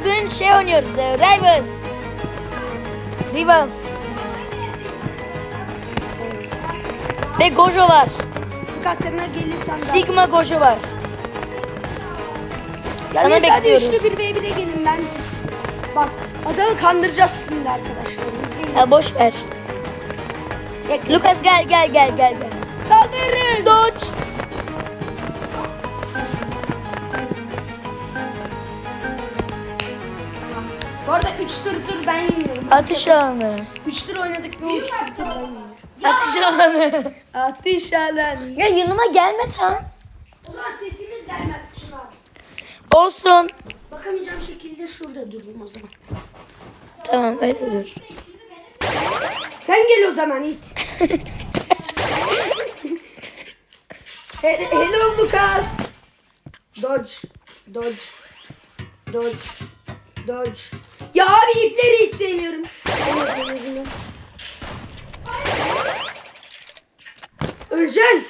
bugün şey oynuyoruz. e, Rivals. Rivals. Ve Gojo var. Sigma Gojo var. Ya Sana neyse, hadi bekliyoruz. üçlü bir v gelin ben. Bak adamı kandıracağız şimdi arkadaşlar. İzleyin. Ya boş ver. Lucas gel gel gel gel gel. Saldırın. Dodge. 3 tur tur ben yeniyorum. Atış alanı. 3 tur oynadık ve 3 tur tur ben yeniyorum. Atış alanı. Atış alanı. ya yanıma gelme tam. O zaman sesimiz gelmez Çınar. Olsun. Bakamayacağım şekilde şurada durayım o zaman. Tamam öyle dur. Sen gel o zaman it. He- Hello Lucas. Dodge. Dodge. Dodge. Dodge. Ya abi ipleri hiç sevmiyorum. Öleceksin.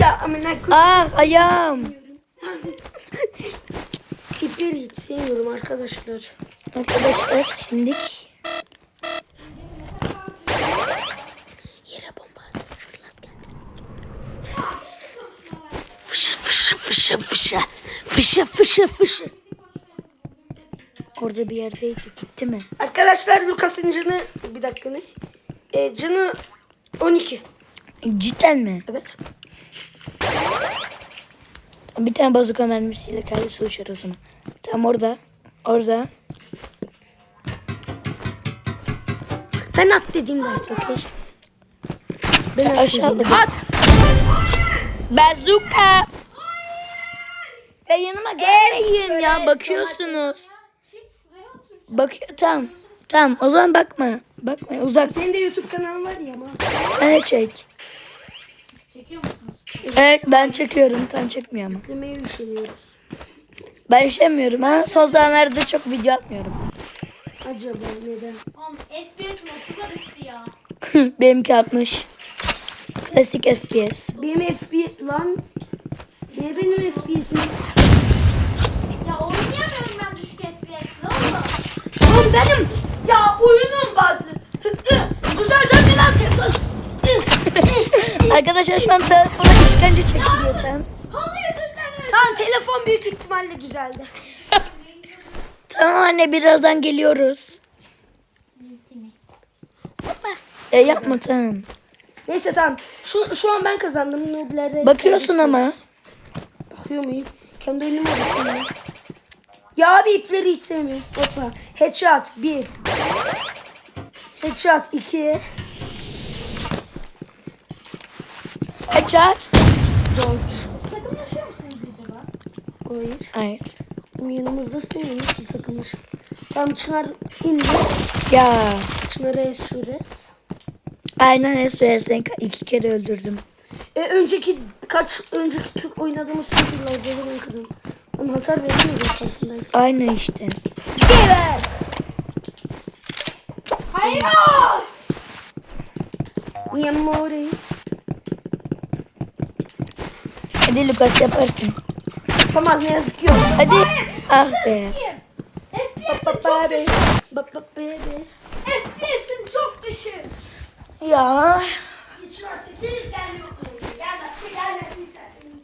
Ya amına. Ah ayağım. İpleri hiç sevmiyorum arkadaşlar. Arkadaşlar şimdi yere bomba at, fırlat kendini. Fışa fışa fışa fışa fışa fışa fışa. Orada bir yerdeydi gitti mi? Arkadaşlar Lucas'ın canı bir dakika ne? E, canı 12. Cidden mi? Evet. Bir tane bazuka mermisiyle kendisi uçar o zaman. Tam orada. Orada. Ben at dediğimde at okey. Ben at Aşağı dediğimde at. Bazuka. Ya yanıma gelmeyin ya bakıyorsunuz. Bakıyor tamam. Tamam o zaman bakma. Bakma uzak. Senin de YouTube kanalın var ya ama. Sen de çek. Çekiyor musunuz? Evet ben çekiyorum. Tam çekmiyor ama. Yüklemeye üşeniyoruz. Ben işemiyorum ha. Son zamanlarda çok video atmıyorum. Acaba neden? Oğlum FPS'im 30'a düştü ya. Benimki 60. Klasik FPS. Benim FB lan. Ne benim FB'sim? Ya oynayamıyorum ben düşük FPS'le oğlum. Oğlum benim. Ya oyunum vardı. Güzelce bir lan telefon. Arkadaşlar şu an telefona işkence çekiliyor sen. Tamam telefon büyük ihtimalle güzeldi. Tamam anne birazdan geliyoruz. E yapma tamam. Neyse tamam. Şu, şu an ben kazandım. Noob'lere. Bakıyorsun ama. Bakıyor muyum? Kendi oyunuma bakıyorum. Ya abi ipleri hiç sevmiyorum. Hoppa. Headshot 1. Headshot 2. Headshot. Dodge. Takımlaşıyor musunuz acaba? Hayır. Hayır. Yanımızdasın ya nasıl takılmış. Tamam Çınar indi. Ya. Çınar'a es şu res. Aynen SVS'den iki kere öldürdüm. E, önceki kaç önceki tur oynadığımız da ben kazandım. Ama hasar veremiyoruz farkındaysan. Aynı işte. Geber! Hayır. Mi amore. Hadi Lucas yaparsın. Yapamaz ne yazık ki yok. Hadi. Ah be. FPS'im çok düşük. Ya. Sesiniz gelmiyor. Gelmesin.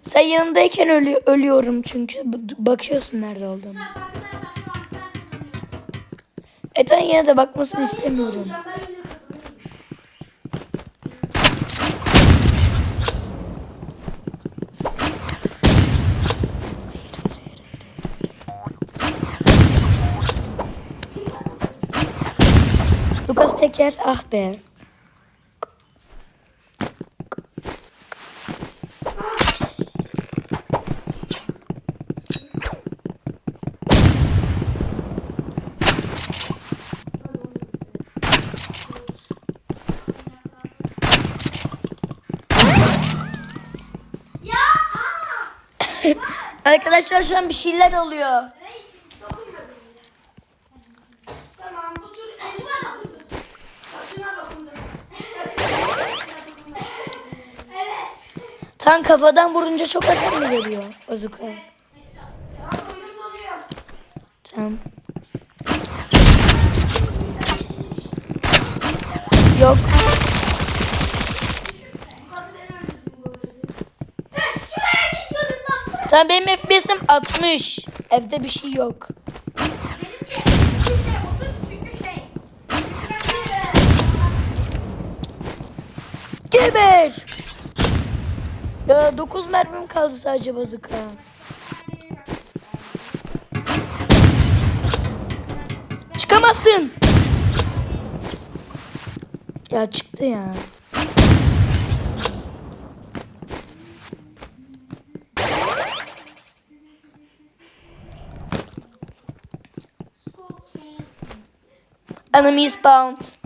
Sen yanındayken ölü ölüyorum çünkü. B- Bakıyorsun nerede olduğumu. Ha, farkındaysan şu an sen kazanıyorsun. Eten yine de bakmasını istemiyorum. Ben Teker ah be. Arkadaşlar şu an bir şeyler oluyor. Tamam bu tur Saçma. saçına dokundu. Tan kafadan vurunca çok hasar mı veriyor bazuka? Abi Tamam. Yok. Tamam benim FPS'im 60. Evde bir şey yok. Benimki 30 çünkü. Geber. Ya 9 mermim kaldı sadece bazuka. Çıkamazsın. Ya çıktı ya. Enemies bound.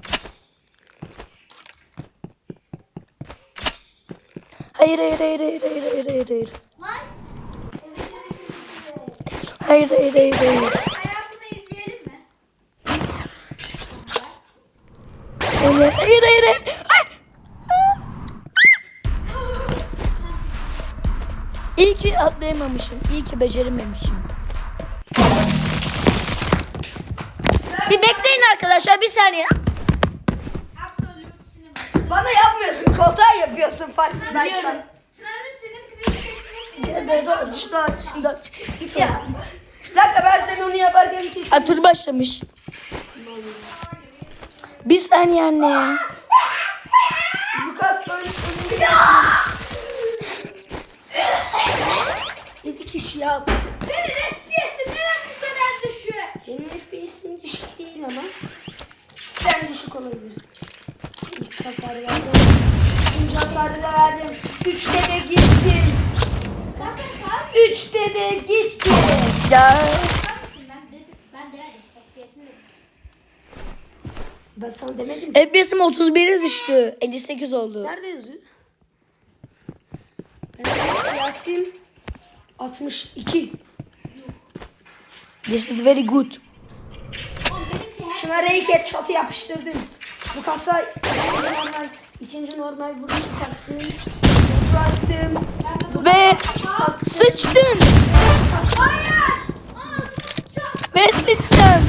Hayır hayır hayır hayır hayır hayır hayır hayır. Hayır hayır hayır? Hayır hayır hayır. hayır. Hayır. İyi ki atlayamamışım. İyi ki becerememişim. Bir bekleyin arkadaşlar bir saniye. Bana yapmıyorsun. Koltuğa yapıyorsun farkındaysan. Sinir krizi geçmesini Evet, Dodge, dodge, dodge. Ya. Bir dakika ben sen onu yaparken kesin. Ha, tur başlamış. Bir saniye anne ya. Lucas öyle önünde. İki kişi ya. Benim FPS'im neden bu kadar düşük? Benim FPS'im düşük değil ama. Sen düşük olabilirsin. İlk hasarı verdim. İkinci hasarı da verdim. Üçte de saat Üçte de gittim. Ya. ben sana demedim. FPS'im 31'e düştü. 58 oldu. Nerede yazıyor? Ben Yasin 62. This is very good. Şuna rake shot'u yapıştırdım. Bu kasa ikinci normal, ikinci normal vuruşu taktım. Attım. Ve sıçtın. Hayır! Ve sıçacaksın.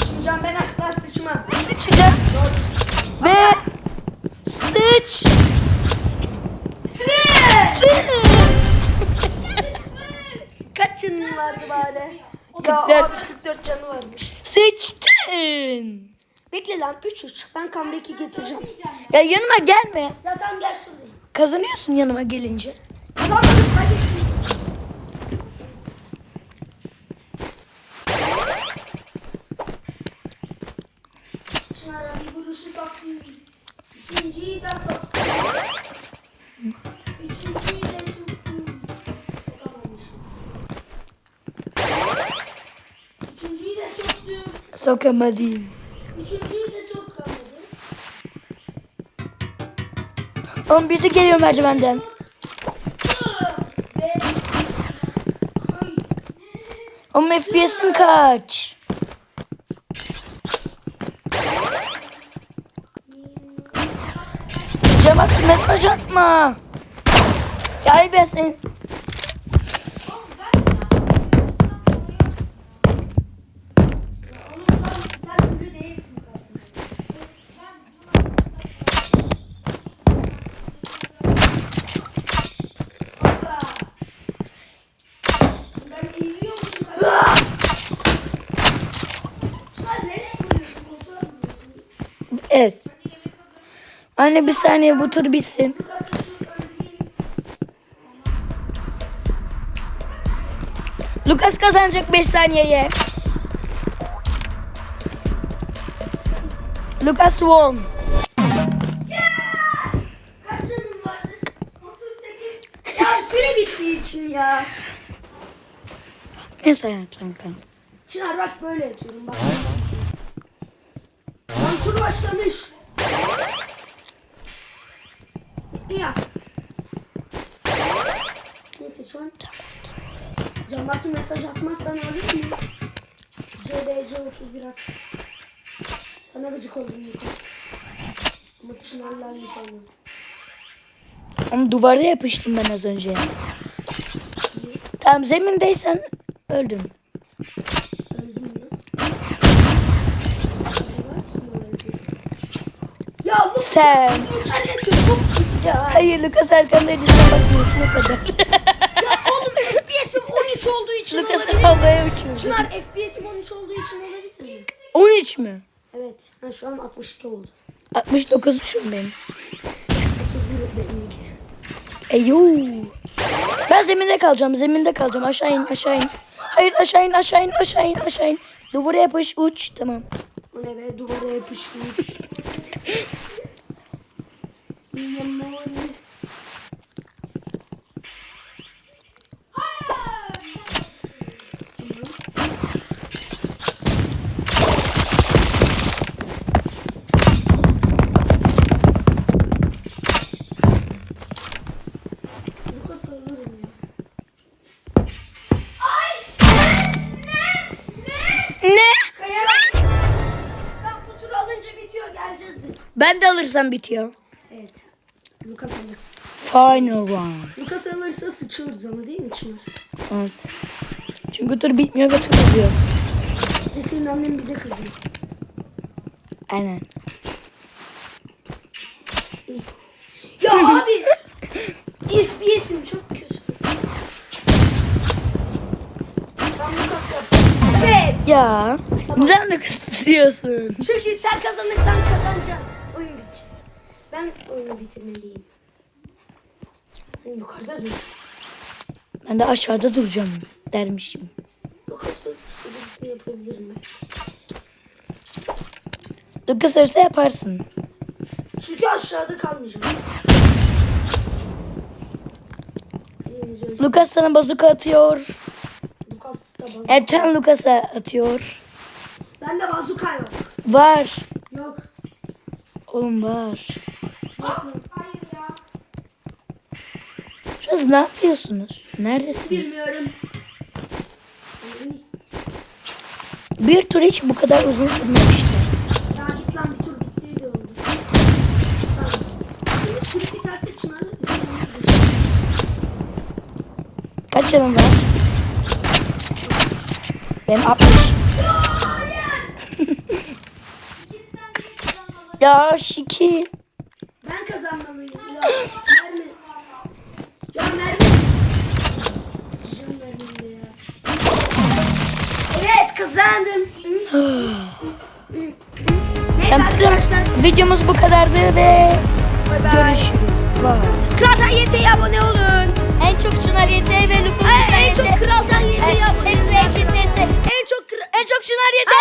Sıçmayacağım ben asla sıçmam. Sıçacaksın. Ve sıç. Kaç canın vardı bari? 44. Ya, 44 canı varmış. Sıçtın. Bekle lan 3 3. Ben comeback'i getireceğim. Ya yanıma gelme. Ya tamam gel şuraya. Kazanıyorsun yanıma gelince. Kazanmadım hadi. Sokamadım. Üçüncüyü de sokamadım. 11'de geliyor merdivenden. Ama FPS'in kaç? Akgün mesaj atma. Gel ben senin. Evet. Anne bir saniye bu tur bitsin. Lucas kazanacak 5 saniyeye. Lucas won. Kaç canın vardı? 38. Ya süre bittiği için ya. Neyse hayatım kanka. Çınar bak böyle yatıyorum bak. Lan tur başlamış. Ya. Neyse şu an. Bartu mesaj atmazsan alır mı? CDC 31 at. Sana gıcık oldum. Ama Çınar'la aynı olmaz. Ama duvarda yapıştım ben az önce. Tamam zemindeysen öldüm. Öldüm ya. Ya Lucas Sen. hayır Lucas arkandaydı sen bakmıyorsun o kadar. Ya oğlum FPS'im 13 olduğu için Lucas olabilir. havaya uçuyordu. Çınar FPS'im 13 olduğu için olabilir mi? 13 mü? Evet. Ha, şu an 62 oldu. 69'muşum benim. 31 benimki. Eyuu. Ben zeminde kalacağım, zeminde kalacağım. Aşağı in, aşağı in. Hayır aşağı in, aşağı in, aşağı in, aşağı in. Duvara yapış, uç. Tamam. O ne be duvara yapışmış. Lucas alırım ya. Ne? Kayarak. Tam bu tur alınca bitiyor geleceğiz. Ben de alırsam bitiyor. Lucas alırsın. Final round. Lucas alırsa sıçıyoruz ama değil mi Çınar? Evet. Çünkü tur bitmiyor ve tur uzuyor. Ve senin annen bize kızıyor. Aynen. Ya abi. FPS'im çok kötü. Tam Lucas. Evet. Ya. Neden de kısıtlıyorsun? Çünkü sen kazanırsan kazanacaksın. Ben oyunu bitirmeliyim. Ben yukarıda dur. Ben de aşağıda duracağım dermişim. Lucas'la istediğimizini yapabilirim ben. Lucas ölse yaparsın. Çünkü aşağıda kalmayacağım. Biriniz ölsün. Lucas sana bazuka atıyor. Lucas da bazuka. Ertan Lucas'a atıyor. Bende bazuka yok. Var. Yok. Oğlum var. Yok mu? Hayır ya. Şu an ne yapıyorsunuz? Neredesiniz? Bilmiyorum. Bir tur hiç bu kadar uzun sürmemişti. Ya git lan bir tur bitti de oldu. Kaç canım var? Benim 60. ya şiki. Ben kazanmalıyım. Neyse Ben arkadaşlar. Videomuz bu kadardı ve görüşürüz. Bye. Kraltan YT'ye abone olun. En çok Çınar YT ve Lucas En çok Kraltan YT'ye abone olun. En çok kral... En çok Çınar YT